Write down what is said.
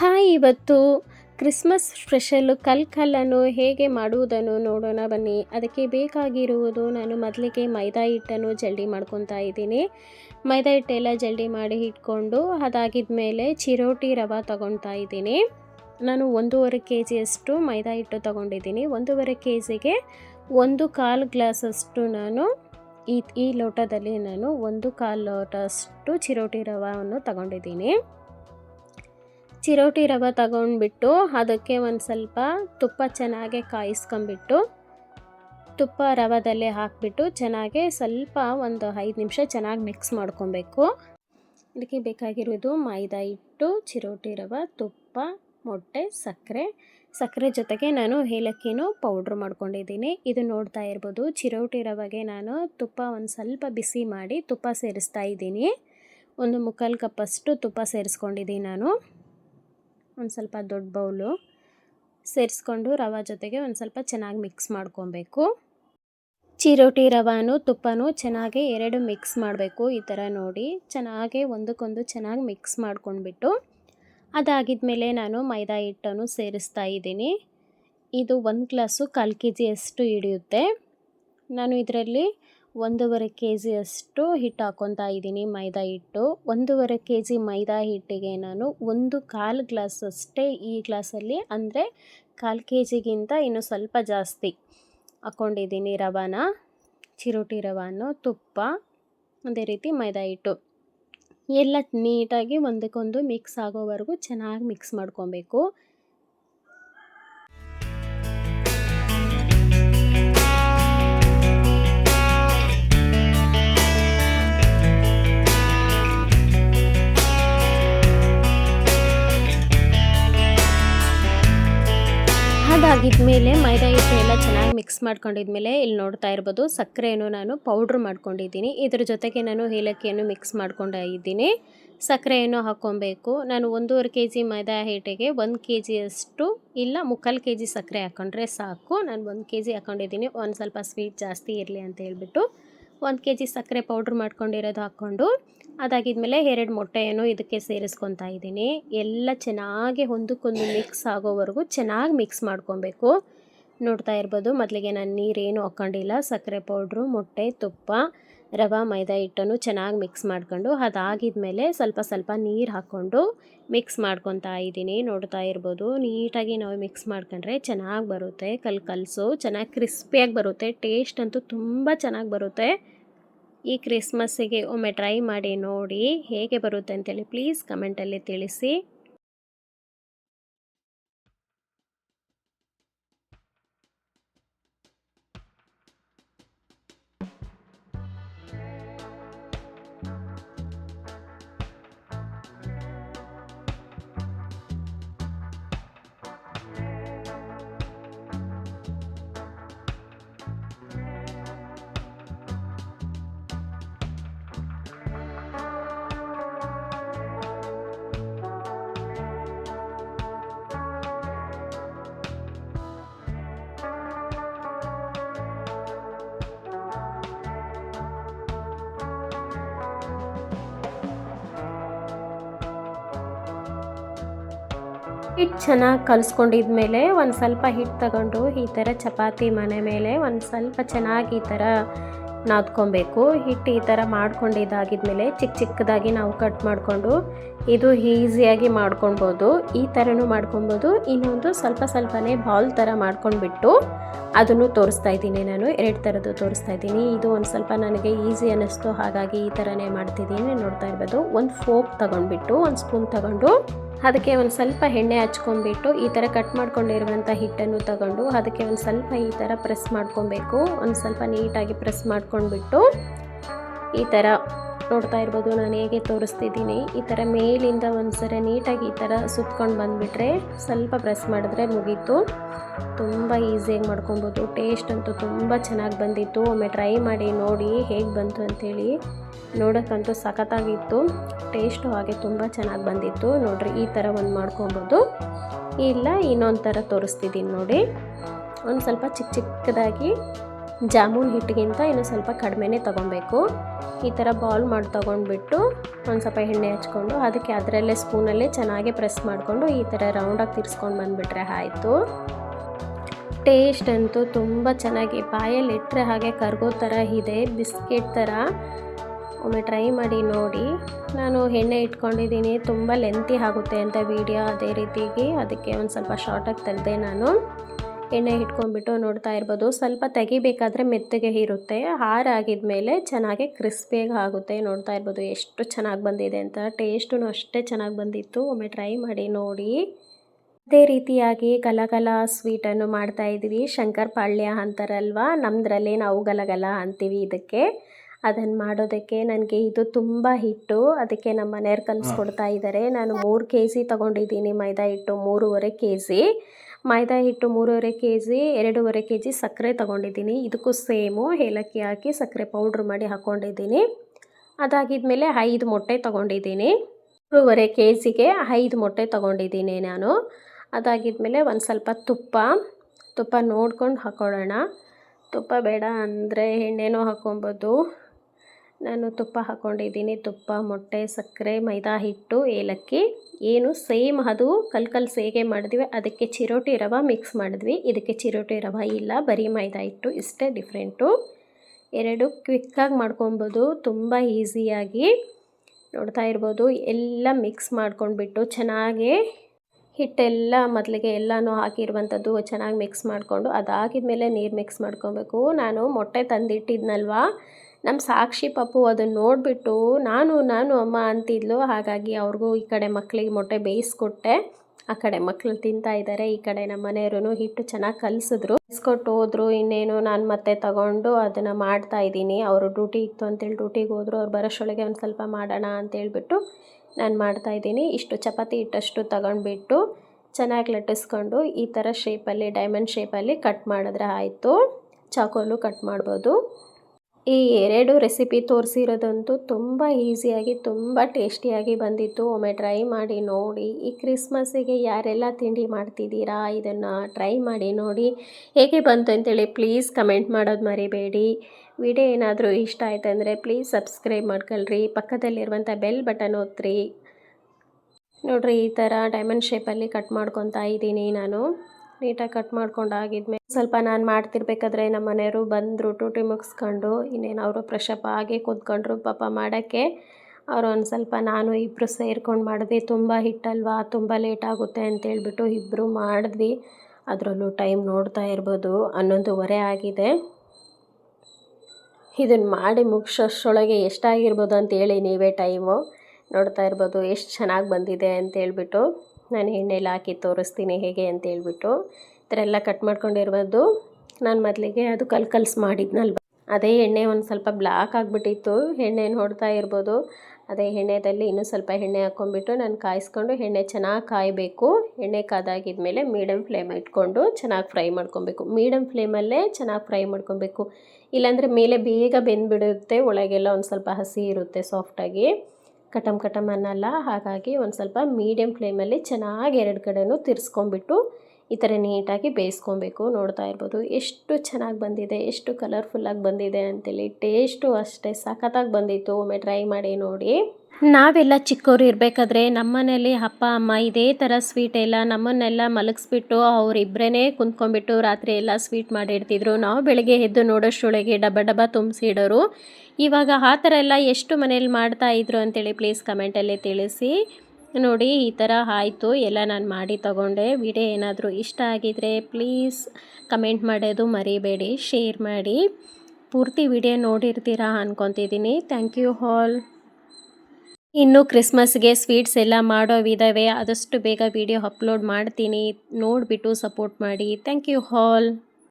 Hi, ಇವತ್ತು Christmas special ಕಲ್ ಕಲ್ಲನ್ನು ಹೇಗೆ ಮಾಡುವುದನ್ನು ನೋಡೋಣ ಬನ್ನಿ. ಅದಕ್ಕೆ ಬೇಕಾಗಿರುವುದು ನಾನು ಮೊದಲಿಗೆ ಮೈದಾ ಹಿಟ್ಟನ್ನು ಜಲ್ಡಿ ಮಾಡ್ಕೊತಾ ಇದ್ದೀನಿ. ಮೈದಾ ಹಿಟ್ಟೆಲ್ಲ ಜಲ್ಡಿ ಮಾಡಿ ಇಟ್ಕೊಂಡು ಅದಾಗಿದ ಮೇಲೆ ಚಿರೋಟಿ ರವೆ ತಗೊತಾ ಇದ್ದೀನಿ. ನಾನು ಒಂದೂವರೆ ಕೆ ಜಿಯಷ್ಟು ಮೈದಾ ಹಿಟ್ಟು ತಗೊಂಡಿದ್ದೀನಿ. ಒಂದೂವರೆ ಕೆ ಜಿಗೆ ಒಂದು ಕಾಲು ಗ್ಲಾಸಷ್ಟು ನಾನು ಈ ಈ ಲೋಟದಲ್ಲಿ ನಾನು ಒಂದು ಕಾಲು ಲೋಟಷ್ಟು ಚಿರೋಟಿ ರವವನ್ನು ತಗೊಂಡಿದ್ದೀನಿ. ಚಿರೋಟಿ ರವೆ ತಗೊಂಡ್ಬಿಟ್ಟು ಅದಕ್ಕೆ ಒಂದು ಸ್ವಲ್ಪ ತುಪ್ಪ ಚೆನ್ನಾಗಿ ಕಾಯಿಸ್ಕೊಂಬಿಟ್ಟು ತುಪ್ಪ ರವದಲ್ಲೇ ಹಾಕಿಬಿಟ್ಟು ಚೆನ್ನಾಗಿ ಸ್ವಲ್ಪ ಒಂದು ಐದು ನಿಮಿಷ ಚೆನ್ನಾಗಿ ಮಿಕ್ಸ್ ಮಾಡ್ಕೊಬೇಕು. ಇದಕ್ಕೆ ಬೇಕಾಗಿರೋದು ಮೈದಾ ಹಿಟ್ಟು, ಚಿರೋಟಿ ರವೆ, ತುಪ್ಪ, ಮೊಟ್ಟೆ, ಸಕ್ಕರೆ. ಸಕ್ಕರೆ ಜೊತೆಗೆ ನಾನು ಏಲಕ್ಕಿನೂ ಪೌಡ್ರ್ ಮಾಡ್ಕೊಂಡಿದ್ದೀನಿ. ಇದು ನೋಡ್ತಾ ಇರ್ಬೋದು, ಚಿರೋಟಿ ರವೆಗೆ ನಾನು ತುಪ್ಪ ಒಂದು ಸ್ವಲ್ಪ ಬಿಸಿ ಮಾಡಿ ತುಪ್ಪ ಸೇರಿಸ್ತಾ ಇದ್ದೀನಿ. ಒಂದು ಮುಕ್ಕಾಲು ಕಪ್ಪಷ್ಟು ತುಪ್ಪ ಸೇರಿಸ್ಕೊಂಡಿದ್ದೀನಿ ನಾನು. ಒಂದು ಸ್ವಲ್ಪ ದೊಡ್ಡ ಬೌಲು ಸೇರಿಸ್ಕೊಂಡು ರವೆ ಜೊತೆಗೆ ಒಂದು ಸ್ವಲ್ಪ ಚೆನ್ನಾಗಿ ಮಿಕ್ಸ್ ಮಾಡ್ಕೊಬೇಕು. ಚಿರೋಟಿ ರವಾನು ತುಪ್ಪನೂ ಚೆನ್ನಾಗಿ ಎರಡು ಮಿಕ್ಸ್ ಮಾಡಬೇಕು ಈ ಥರ ನೋಡಿ. ಚೆನ್ನಾಗಿ ಒಂದಕ್ಕೊಂದು ಚೆನ್ನಾಗಿ ಮಿಕ್ಸ್ ಮಾಡ್ಕೊಂಡ್ಬಿಟ್ಟು ಅದಾಗಿದ ಮೇಲೆ ನಾನು ಮೈದಾ ಹಿಟ್ಟನ್ನು ಸೇರಿಸ್ತಾ ಇದ್ದೀನಿ. ಇದು ಒಂದು ಗ್ಲಾಸು ಕಾಲು ಕೆ ಜಿಯಷ್ಟು ಹಿಡಿಯುತ್ತೆ. ನಾನು ಇದರಲ್ಲಿ ಒಂದೂವರೆ ಕೆ ಜಿಯಷ್ಟು ಹಿಟ್ಟು ಹಾಕ್ಕೊತಾ ಇದ್ದೀನಿ ಮೈದಾ ಹಿಟ್ಟು. ಒಂದೂವರೆ ಕೆ ಜಿ ಮೈದಾ ಹಿಟ್ಟಿಗೆ ನಾನು ಒಂದು ಕಾಲು ಗ್ಲಾಸಷ್ಟೇ ಈ ಗ್ಲಾಸಲ್ಲಿ ಅಂದರೆ ಕಾಲು ಕೆ ಜಿಗಿಂತ ಇನ್ನೂ ಸ್ವಲ್ಪ ಜಾಸ್ತಿ ಹಾಕ್ಕೊಂಡಿದ್ದೀನಿ ರವಾನ. ಚಿರೋಟಿ ರವಾನು, ತುಪ್ಪ, ಅದೇ ರೀತಿ ಮೈದಾ ಹಿಟ್ಟು. ಎಲ್ಲ ನೀಟಾಗಿ ಒಂದಕ್ಕೊಂದು ಮಿಕ್ಸ್ ಆಗೋವರೆಗೂ ಚೆನ್ನಾಗಿ ಮಿಕ್ಸ್ ಮಾಡ್ಕೊಬೇಕು. ಅದಾಗಿದ್ಮೇಲೆ ಮೈದಾ ಹಿಟ್ಟು ಎಲ್ಲ ಚೆನ್ನಾಗಿ ಮಿಕ್ಸ್ ಮಾಡ್ಕೊಂಡಿದ್ಮೇಲೆ ಇಲ್ಲಿ ನೋಡ್ತಾ ಇರ್ಬೋದು. ಸಕ್ಕರೆಯನ್ನು ನಾನು ಪೌಡ್ರ್ ಮಾಡ್ಕೊಂಡಿದ್ದೀನಿ. ಇದ್ರ ಜೊತೆಗೆ ನಾನು ಏಲಕ್ಕಿಯನ್ನು ಮಿಕ್ಸ್ ಮಾಡ್ಕೊಂಡಿದ್ದೀನಿ ಸಕ್ಕರೆಯನ್ನು ಹಾಕ್ಕೊಬೇಕು. ನಾನು ಒಂದೂವರೆ ಕೆ ಜಿ ಮೈದಾ ಹಿಟ್ಟಿಗೆ ಒಂದು ಕೆ ಜಿಯಷ್ಟು ಇಲ್ಲ ಮುಕ್ಕಾಲು ಕೆ ಜಿ ಸಕ್ಕರೆ ಹಾಕ್ಕೊಂಡ್ರೆ ಸಾಕು. ನಾನು ಒಂದು ಕೆ ಜಿ ಹಾಕ್ಕೊಂಡಿದ್ದೀನಿ ಒಂದು ಸ್ವಲ್ಪ ಸ್ವೀಟ್ ಜಾಸ್ತಿ ಇರಲಿ ಅಂತ ಹೇಳ್ಬಿಟ್ಟು. ಒಂದು ಕೆ ಜಿ ಸಕ್ಕರೆ ಪೌಡ್ರ್ ಮಾಡ್ಕೊಂಡಿರೋದು ಹಾಕ್ಕೊಂಡು ಅದಾಗಿದ್ಮೇಲೆ ಎರಡು ಮೊಟ್ಟೆಯನ್ನು ಇದಕ್ಕೆ ಸೇರಿಸ್ಕೊತಾ ಇದ್ದೀನಿ. ಎಲ್ಲ ಚೆನ್ನಾಗಿ ಒಂದಕ್ಕೊಂದು ಮಿಕ್ಸ್ ಆಗೋವರೆಗೂ ಚೆನ್ನಾಗಿ ಮಿಕ್ಸ್ ಮಾಡ್ಕೊಬೇಕು. ನೋಡ್ತಾ ಇರ್ಬೋದು, ಮೊದಲಿಗೆ ನಾನು ನೀರೇನು ಹಾಕ್ಕೊಂಡಿಲ್ಲ. ಸಕ್ಕರೆ ಪೌಡ್ರು, ಮೊಟ್ಟೆ, ತುಪ್ಪ. ರವೆ ಮೈದಾ ಹಿಟ್ಟನ್ನು ಚೆನ್ನಾಗಿ ಮಿಕ್ಸ್ ಮಾಡ್ಕೊಂಡು ಅದಾಗಿದ್ಮೇಲೆ ಸ್ವಲ್ಪ ಸ್ವಲ್ಪ ನೀರು ಹಾಕ್ಕೊಂಡು ಮಿಕ್ಸ್ ಮಾಡ್ಕೊತಾ ಇದ್ದೀನಿ. ನೋಡ್ತಾ ಇರ್ಬೋದು, ನೀಟಾಗಿ ನಾವು ಮಿಕ್ಸ್ ಮಾಡ್ಕೊಂಡ್ರೆ ಚೆನ್ನಾಗಿ ಬರುತ್ತೆ. ಕಲ್ ಕಲಸು, ಚೆನ್ನಾಗಿ ಕ್ರಿಸ್ಪಿಯಾಗಿ ಬರುತ್ತೆ. ಟೇಸ್ಟ್ ಅಂತೂ ತುಂಬ ಚೆನ್ನಾಗಿ ಬರುತ್ತೆ. ಈ ಕ್ರಿಸ್ಮಸ್ಸಿಗೆ ಒಮ್ಮೆ ಟ್ರೈ ಮಾಡಿ ನೋಡಿ ಹೇಗೆ ಬರುತ್ತೆ ಅಂತೇಳಿ ಪ್ಲೀಸ್ ಕಮೆಂಟಲ್ಲಿ ತಿಳಿಸಿ. ಹಿಟ್ಟು ಚೆನ್ನಾಗಿ ಕಲಿಸ್ಕೊಂಡಿದ್ಮೇಲೆ ಒಂದು ಸ್ವಲ್ಪ ಹಿಟ್ಟು ತಗೊಂಡು ಈ ಥರ ಚಪಾತಿ ಮನೆ ಮೇಲೆ ಒಂದು ಸ್ವಲ್ಪ ಚೆನ್ನಾಗಿ ಈ ಥರ ನಾದ್ಕೊಬೇಕು. ಹಿಟ್ಟು ಈ ಥರ ಮಾಡ್ಕೊಂಡಿದ್ದಾಗಿದ್ಮೇಲೆ ಚಿಕ್ಕ ಚಿಕ್ಕದಾಗಿ ನಾವು ಕಟ್ ಮಾಡಿಕೊಂಡು ಇದು ಈಸಿಯಾಗಿ ಮಾಡ್ಕೊಳ್ಬೋದು, ಈ ಥರನೂ ಮಾಡ್ಕೊಬೋದು ಇನ್ನೊಂದು ಸ್ವಲ್ಪ ಸ್ವಲ್ಪನೇ ಬಾಲ್ ಥರ ಮಾಡ್ಕೊಂಡ್ಬಿಟ್ಟು ಅದನ್ನು ತೋರಿಸ್ತಾ ಇದ್ದೀನಿ ನಾನು, ಎರಡು ಥರದ್ದು ತೋರಿಸ್ತಾ ಇದ್ದೀನಿ. ಇದು ಒಂದು ಸ್ವಲ್ಪ ನನಗೆ ಈಸಿ ಅನ್ನಿಸ್ತು, ಹಾಗಾಗಿ ಈ ಥರನೇ ಮಾಡ್ತಿದ್ದೀನಿ. ನೋಡ್ತಾ ಇರ್ಬೋದು, ಒಂದು ಫೋಕ್ ತಗೊಂಡ್ಬಿಟ್ಟು, ಒಂದು ಸ್ಪೂನ್ ತಗೊಂಡು ಅದಕ್ಕೆ ಒಂದು ಸ್ವಲ್ಪ ಎಣ್ಣೆ ಹಚ್ಕೊಂಡ್ಬಿಟ್ಟು, ಈ ಥರ ಕಟ್ ಮಾಡ್ಕೊಂಡಿರುವಂಥ ಹಿಟ್ಟನ್ನು ತಗೊಂಡು ಅದಕ್ಕೆ ಒಂದು ಸ್ವಲ್ಪ ಈ ಥರ ಪ್ರೆಸ್ ಮಾಡ್ಕೊಬೇಕು ಒಂದು ಸ್ವಲ್ಪ ನೀಟಾಗಿ ಪ್ರೆಸ್ ಮಾಡ್ಕೊಂಡ್ಬಿಟ್ಟು ಈ ಥರ ನೋಡ್ತಾ ಇರ್ಬೋದು, ನಾನು ಹೇಗೆ ತೋರಿಸ್ತಿದ್ದೀನಿ. ಈ ಥರ ಮೇಲಿಂದ ಒಂದು ಸರಿ ನೀಟಾಗಿ ಈ ಥರ ಸುತ್ಕೊಂಡು ಬಂದುಬಿಟ್ರೆ ಸ್ವಲ್ಪ ಪ್ರೆಸ್ ಮಾಡಿದ್ರೆ ಮುಗೀತು. ತುಂಬ ಈಸಿಯಾಗಿ ಮಾಡ್ಕೊಬೋದು. ಟೇಸ್ಟ್ ಅಂತೂ ತುಂಬ ಚೆನ್ನಾಗಿ ಬಂದಿತ್ತು. ಒಮ್ಮೆ ಟ್ರೈ ಮಾಡಿ ನೋಡಿ ಹೇಗೆ ಬಂತು ಅಂಥೇಳಿ ನೋಡೋಕ್ಕಂತೂ ಸಖತ್ತಾಗಿತ್ತು. ಟೇಸ್ಟು ಹಾಗೆ ತುಂಬ ಚೆನ್ನಾಗಿ ಬಂದಿತ್ತು. ನೋಡಿರಿ, ಈ ಥರ ಒಂದು ಮಾಡ್ಕೊಬೋದು. ಇಲ್ಲ, ಇನ್ನೊಂದು ಥರ ತೋರಿಸ್ತಿದ್ದೀನಿ ನೋಡಿ. ಒಂದು ಸ್ವಲ್ಪ ಚಿಕ್ಕ ಚಿಕ್ಕದಾಗಿ ಜಾಮೂನ್ ಹಿಟ್ಟಿಗಿಂತ ಇನ್ನು ಸ್ವಲ್ಪ ಕಡಿಮೆನೇ ತೊಗೊಬೇಕು. ಈ ಥರ ಬಾಲ್ ಮಾಡಿ ತೊಗೊಂಡ್ಬಿಟ್ಟು ಒಂದು ಸ್ವಲ್ಪ ಎಣ್ಣೆ ಹಚ್ಕೊಂಡು ಅದಕ್ಕೆ ಅದರಲ್ಲೇ ಸ್ಪೂನಲ್ಲೇ ಚೆನ್ನಾಗಿ ಪ್ರೆಸ್ ಮಾಡಿಕೊಂಡು ಈ ಥರ ರೌಂಡಾಗಿ ತಿರ್ಸ್ಕೊಂಡು ಬಂದುಬಿಟ್ರೆ ಆಯಿತು. ಟೇಸ್ಟ್ ಅಂತೂ ತುಂಬ ಚೆನ್ನಾಗಿ ಬಾಯಲ್ಲಿ ಇಟ್ಟರೆ ಹಾಗೆ ಕರ್ಗೋ ಥರ ಇದೆ, ಬಿಸ್ಕೆಟ್ ಥರ. ಒಮ್ಮೆ ಟ್ರೈ ಮಾಡಿ ನೋಡಿ. ನಾನು ಎಣ್ಣೆ ಇಟ್ಕೊಂಡಿದ್ದೀನಿ, ತುಂಬ ಲೆಂತಿ ಆಗುತ್ತೆ ಅಂತ ವೀಡಿಯೋ ಅದೇ ರೀತಿಗೆ. ಅದಕ್ಕೆ ಒಂದು ಸ್ವಲ್ಪ ಶಾರ್ಟಾಗಿ ತೆಗೆದೆ ನಾನು. ಎಣ್ಣೆ ಇಟ್ಕೊಂಡ್ಬಿಟ್ಟು ನೋಡ್ತಾ ಇರ್ಬೋದು. ಸ್ವಲ್ಪ ತೆಗಿಬೇಕಾದ್ರೆ ಮೆತ್ತಗೆ ಇರುತ್ತೆ. ಹಾರಾಗಿದ ಮೇಲೆ ಚೆನ್ನಾಗಿ ಕ್ರಿಸ್ಪಿಯಾಗಿ ಆಗುತ್ತೆ ನೋಡ್ತಾ ಇರ್ಬೋದು. ಎಷ್ಟು ಚೆನ್ನಾಗಿ ಬಂದಿದೆ ಅಂತ. ಟೇಸ್ಟೂ ಅಷ್ಟೇ ಚೆನ್ನಾಗಿ ಬಂದಿತ್ತು. ಒಮ್ಮೆ ಟ್ರೈ ಮಾಡಿ ನೋಡಿ. ಅದೇ ರೀತಿಯಾಗಿ ಗಲಗಲ ಸ್ವೀಟನ್ನು ಮಾಡ್ತಾ ಇದ್ವಿ ಶಂಕರ್ ಪಾಳ್ಯ ಅಂತಾರಲ್ವ? ನಮ್ಮದ್ರಲ್ಲಿ ನಾವು ಗಲಗಲ ಅಂತೀವಿ ಇದಕ್ಕೆ. ಅದನ್ನು ಮಾಡೋದಕ್ಕೆ ನನಗೆ ಇದು ತುಂಬ ಹಿಟ್ಟು. ಅದಕ್ಕೆ ನಮ್ಮ ಮನೆಯವ್ರು ಕಲಿಸ್ಕೊಡ್ತಾ ಇದ್ದಾರೆ. ನಾನು ಮೂರು ಕೆ ಜಿ ತೊಗೊಂಡಿದ್ದೀನಿ ಮೈದಾ ಹಿಟ್ಟು ಮೂರುವರೆ ಕೆ ಜಿ ಮೈದಾ ಹಿಟ್ಟು ಮೂರುವರೆ ಕೆ ಜಿ ಎರಡೂವರೆ ಕೆ ಜಿ ಸಕ್ಕರೆ ತೊಗೊಂಡಿದ್ದೀನಿ. ಇದಕ್ಕೂ ಸೇಮು, ಏಲಕ್ಕಿ ಹಾಕಿ ಸಕ್ಕರೆ ಪೌಡ್ರ್ ಮಾಡಿ ಹಾಕ್ಕೊಂಡಿದ್ದೀನಿ ಅದಾಗಿದ್ಮೇಲೆ ಐದು ಮೊಟ್ಟೆ ತೊಗೊಂಡಿದ್ದೀನಿ. ಮೂರುವರೆ ಕೆ ಜಿಗೆ ಐದು ಮೊಟ್ಟೆ ತೊಗೊಂಡಿದ್ದೀನಿ ನಾನು. ಅದಾಗಿದ್ಮೇಲೆ ಒಂದು ಸ್ವಲ್ಪ ತುಪ್ಪ ತುಪ್ಪ ನೋಡ್ಕೊಂಡು ಹಾಕ್ಕೊಳ್ಳೋಣ ತುಪ್ಪ ಬೇಡ ಅಂದರೆ ಎಣ್ಣೆನೂ ಹಾಕ್ಕೊಬೋದು ನಾನು ತುಪ್ಪ ಹಾಕ್ಕೊಂಡಿದ್ದೀನಿ ತುಪ್ಪ, ಮೊಟ್ಟೆ, ಸಕ್ಕರೆ, ಮೈದಾ ಹಿಟ್ಟು, ಏಲಕ್ಕಿ. ಏನು ಸೇಮ್ ಅದು ಕಲ್ ಕಲ್ ಸೇಗೆ ಮಾಡಿದ್ವಿ. ಅದಕ್ಕೆ ಚಿರೋಟಿ ರವೆ ಮಿಕ್ಸ್ ಮಾಡಿದ್ವಿ. ಇದಕ್ಕೆ ಚಿರೋಟಿ ರವೆ ಇಲ್ಲ, ಬರೀ ಮೈದಾ ಹಿಟ್ಟು, ಇಷ್ಟೇ ಡಿಫ್ರೆಂಟು ಎರಡು ಕ್ವಿಕ್ಕಾಗಿ ಮಾಡ್ಕೊಬೋದು, ತುಂಬ ಈಸಿಯಾಗಿ ನೋಡ್ತಾ ಇರ್ಬೋದು, ಎಲ್ಲ ಮಿಕ್ಸ್ ಮಾಡ್ಕೊಂಡ್ಬಿಟ್ಟು ಚೆನ್ನಾಗಿ ಹಿಟ್ಟೆಲ್ಲ ಮೊದಲಿಗೆ ಎಲ್ಲನೂ ಹಾಕಿರುವಂಥದ್ದು ಚೆನ್ನಾಗಿ ಮಿಕ್ಸ್ ಮಾಡಿಕೊಂಡು ಅದಾಗಿದ ಮೇಲೆ ನೀರು ಮಿಕ್ಸ್ ಮಾಡ್ಕೊಬೇಕು. ನಾನು ಮೊಟ್ಟೆ ತಂದಿಟ್ಟಿದ್ನಲ್ವಾ? ನಮ್ಮ ಸಾಕ್ಷಿ ಪಾಪು ಅದನ್ನು ನೋಡಿಬಿಟ್ಟು, ನಾನು ನಾನು ಅಮ್ಮ ಅಂತಿದ್ಲು, ಹಾಗಾಗಿ ಅವ್ರಿಗೂ ಈ ಕಡೆ ಮಕ್ಕಳಿಗೆ ಮೊಟ್ಟೆ ಬೇಯಿಸ್ಕೊಟ್ಟೆ. ಆ ಕಡೆ ಮಕ್ಕಳು ತಿಂತಾ ಇದ್ದಾರೆ ಈ ಕಡೆ ನಮ್ಮ ಮನೆಯವರು ಹಿಟ್ಟು ಚೆನ್ನಾಗಿ ಕಲಿಸಿದ್ರು. ಇಸ್ಕೊಟ್ಟು ಹೋದ್ರು, ಇನ್ನೇನು ನಾನು ಮತ್ತೆ ತಗೊಂಡು ಅದನ್ನು ಮಾಡ್ತಾ ಇದ್ದೀನಿ. ಅವರು ಡ್ಯೂಟಿ ಇತ್ತು ಅಂತೇಳಿ ಡ್ಯೂಟಿಗೆ ಹೋದ್ರು, ಅವ್ರು ಬರೋಷ್ಟೊಳಗೆ ಒಂದು ಸ್ವಲ್ಪ ಮಾಡೋಣ ಅಂತೇಳ್ಬಿಟ್ಟು ನಾನು ಮಾಡ್ತಾ ಇದ್ದೀನಿ. ಇಷ್ಟು ಚಪಾತಿ ಹಿಟ್ಟಷ್ಟು ತಗೊಂಡ್ಬಿಟ್ಟು ಚೆನ್ನಾಗಿ ಲಟ್ಟಿಸ್ಕೊಂಡು ಈ ಥರ ಶೇಪಲ್ಲಿ ಡೈಮಂಡ್ ಶೇಪಲ್ಲಿ ಕಟ್ ಮಾಡಿದ್ರೆ ಆಯಿತು. ಚಾಕೋಲು ಕಟ್ ಮಾಡ್ಬೋದು. ಈ ಎರಡು ರೆಸಿಪಿ ತೋರಿಸಿರೋದಂತೂ ತುಂಬ ಈಸಿಯಾಗಿ ತುಂಬ ಟೇಸ್ಟಿಯಾಗಿ ಬಂದಿತ್ತು. ಒಮ್ಮೆ ಟ್ರೈ ಮಾಡಿ ನೋಡಿ. ಈ ಕ್ರಿಸ್ಮಸ್ಸಿಗೆ ಯಾರೆಲ್ಲ ತಿಂಡಿ ಮಾಡ್ತಿದ್ದೀರಾ? ಇದನ್ನು ಟ್ರೈ ಮಾಡಿ ನೋಡಿ. ಹೇಗೆ ಬಂತು ಅಂತೇಳಿ ಪ್ಲೀಸ್ ಕಮೆಂಟ್ ಮಾಡೋದು ಮರಿಬೇಡಿ. ವಿಡಿಯೋ ಏನಾದರೂ ಇಷ್ಟ ಆಯ್ತಂದರೆ ಪ್ಲೀಸ್ ಸಬ್ಸ್ಕ್ರೈಬ್ ಮಾಡ್ಕೊಳ್ರಿ. ಪಕ್ಕದಲ್ಲಿರುವಂಥ ಬೆಲ್ ಬಟನ್ ಒತ್ತಿರಿ ನೋಡಿರಿ, ಈ ಥರ ಡೈಮಂಡ್ ಶೇಪಲ್ಲಿ ಕಟ್ ಮಾಡ್ಕೊತಾ ಇದ್ದೀನಿ ನಾನು. ನೀಟಾಗಿ ಕಟ್ ಮಾಡ್ಕೊಂಡು ಆಗಿದ್ಮೇಲೆ ಸ್ವಲ್ಪ ನಾನು ಮಾಡ್ತಿರ್ಬೇಕಾದ್ರೆ ನಮ್ಮ ಮನೆಯವರು ಬಂದರು ಟೂಟಿ ಮುಗಿಸ್ಕೊಂಡು, ಇನ್ನೇನು ಅವರು ಫ್ರೆಶಪ್ ಆಗಿ ಕೂತ್ಕೊಂಡ್ರು. ಪಾಪ ಮಾಡೋಕ್ಕೆ ಅವರು ಒಂದು ಸ್ವಲ್ಪ ನಾನು ಇಬ್ಬರು ಸೇರ್ಕೊಂಡು ಮಾಡಿದ್ವಿ. ತುಂಬ ಹಿಟ್ಟಲ್ವಾ ತುಂಬ ಲೇಟ್ ಆಗುತ್ತೆ ಅಂತೇಳ್ಬಿಟ್ಟು ಇಬ್ಬರು ಮಾಡಿದ್ವಿ. ಅದರಲ್ಲೂ ಟೈಮ್ ನೋಡ್ತಾ ಇರ್ಬೋದು. ಹನ್ನೊಂದುವರೆ ಆಗಿದೆ. ಇದನ್ನು ಮಾಡಿ ಮುಗಿಸೋಷ್ಟೊಳಗೆ ಎಷ್ಟಾಗಿರ್ಬೋದು ಅಂತೇಳಿ ನೀವೇ ಟೈಮು ನೋಡ್ತಾ ಇರ್ಬೋದು. ಎಷ್ಟು ಚೆನ್ನಾಗಿ ಬಂದಿದೆ ಅಂತೇಳ್ಬಿಟ್ಟು ನಾನು ಎಣ್ಣೆಲಿ ಹಾಕಿ ತೋರಿಸ್ತೀನಿ ಹೇಗೆ ಅಂತೇಳ್ಬಿಟ್ಟು ಈ ಥರ ಎಲ್ಲ ಕಟ್ ಮಾಡ್ಕೊಂಡಿರೋದು. ನಾನು ಮೊದಲಿಗೆ ಅದು ಕಲ್ ಕಲ್ಸ್ ಮಾಡಿದ್ನಲ್ವ. ಅದೇ ಎಣ್ಣೆ ಒಂದು ಸ್ವಲ್ಪ ಬ್ಲ್ಯಾಕ್ ಆಗಿಬಿಟ್ಟಿತ್ತು. ಎಣ್ಣೆ ಹೊಡ್ತಾ ಇರ್ಬೋದು. ಅದೇ ಎಣ್ಣೆದಲ್ಲಿ ಇನ್ನೂ ಸ್ವಲ್ಪ ಎಣ್ಣೆ ಹಾಕ್ಕೊಂಡ್ಬಿಟ್ಟು ನಾನು ಕಾಯಿಸ್ಕೊಂಡು ಎಣ್ಣೆ ಚೆನ್ನಾಗಿ ಕಾಯಬೇಕು. ಎಣ್ಣೆ ಕಾದಾಗಿದ್ಮೇಲೆ ಮೀಡಿಯಮ್ ಫ್ಲೇಮ್ ಇಟ್ಕೊಂಡು ಚೆನ್ನಾಗಿ ಫ್ರೈ ಮಾಡ್ಕೊಬೇಕು. ಮೀಡಿಯಮ್ ಫ್ಲೇಮಲ್ಲೇ ಚೆನ್ನಾಗಿ ಫ್ರೈ ಮಾಡ್ಕೊಬೇಕು. ಇಲ್ಲಾಂದರೆ ಮೇಲೆ ಬೇಗ ಬೆಂದ್ಬಿಡುತ್ತೆ. ಒಳಗೆಲ್ಲ ಒಂದು ಸ್ವಲ್ಪ ಹಸಿ ಇರುತ್ತೆ ಸಾಫ್ಟಾಗಿ ಕಟಮ್ ಕಟಮ್ ಅನ್ನಲ್ಲ. ಹಾಗಾಗಿ ಒಂದು ಸ್ವಲ್ಪ ಮೀಡಿಯಮ್ ಫ್ಲೇಮಲ್ಲಿ ಚೆನ್ನಾಗಿ ಎರಡು ಕಡೆನೂ ತಿರ್ಸ್ಕೊಂಬಿಟ್ಟು ಈ ಥರ ನೀಟಾಗಿ ಬೇಯಿಸ್ಕೊಬೇಕು ನೋಡ್ತಾ ಇರ್ಬೋದು. ಎಷ್ಟು ಚೆನ್ನಾಗಿ ಬಂದಿದೆ, ಎಷ್ಟು ಕಲರ್ಫುಲ್ಲಾಗಿ ಬಂದಿದೆ ಅಂತೇಳಿ ಟೇಸ್ಟು ಅಷ್ಟೇ ಸಖತ್ತಾಗಿ ಬಂದಿತ್ತು. ಒಮ್ಮೆ ಟ್ರೈ ಮಾಡಿ ನೋಡಿ. ನಾವೆಲ್ಲ ಚಿಕ್ಕವರು ಇರಬೇಕಾದ್ರೆ ನಮ್ಮನೇಲಿ ಅಪ್ಪ, ಅಮ್ಮ ಇದೇ ಥರ ಸ್ವೀಟ್ ಎಲ್ಲ ನಮ್ಮನ್ನೆಲ್ಲ ಮಲಗಿಸ್ಬಿಟ್ಟು ಅವರಿಬ್ಬರೇ ಕುಂತ್ಕೊಂಡ್ಬಿಟ್ಟು ರಾತ್ರಿ ಎಲ್ಲ ಸ್ವೀಟ್ ಮಾಡಿಡ್ತಿದ್ರು ನಾವು ಬೆಳಗ್ಗೆ ಎದ್ದು ನೋಡೋಷ್ಟೊಳಗೆ ಡಬ್ಬ ಡಬ್ಬ ತುಂಬಿಸಿಡೋರು ಇವಾಗ ಆ ಥರ ಎಲ್ಲ ಎಷ್ಟು ಮನೇಲಿ ಮಾಡ್ತಾ ಇದ್ರು ಅಂತೇಳಿ ಪ್ಲೀಸ್ ಕಮೆಂಟಲ್ಲಿ ತಿಳಿಸಿ. ನೋಡಿ, ಈ ಥರ ಆಯಿತು. ಎಲ್ಲ ನಾನು ಮಾಡಿ ತಗೊಂಡೆ. ವಿಡಿಯೋ ಏನಾದರೂ ಇಷ್ಟ ಆಗಿದರೆ ಪ್ಲೀಸ್ ಕಮೆಂಟ್ ಮಾಡೋದು ಮರಿಬೇಡಿ ಶೇರ್ ಮಾಡಿ. ಪೂರ್ತಿ ವಿಡಿಯೋ ನೋಡಿರ್ತೀರಾ ಅಂದ್ಕೊತಿದ್ದೀನಿ ಥ್ಯಾಂಕ್ ಯು ಆಲ್ ಇನ್ನು ಕ್ರಿಸ್ಮಸ್ಗೆ ಸ್ವೀಟ್ಸ್ ಎಲ್ಲ ಮಾಡೋವಿದ್ದಾವೆ ಆದಷ್ಟು ಬೇಗ ವಿಡಿಯೋ ಅಪ್ಲೋಡ್ ಮಾಡ್ತೀನಿ. ನೋಡಿಬಿಟ್ಟು ಸಪೋರ್ಟ್ ಮಾಡಿ. Thank you all.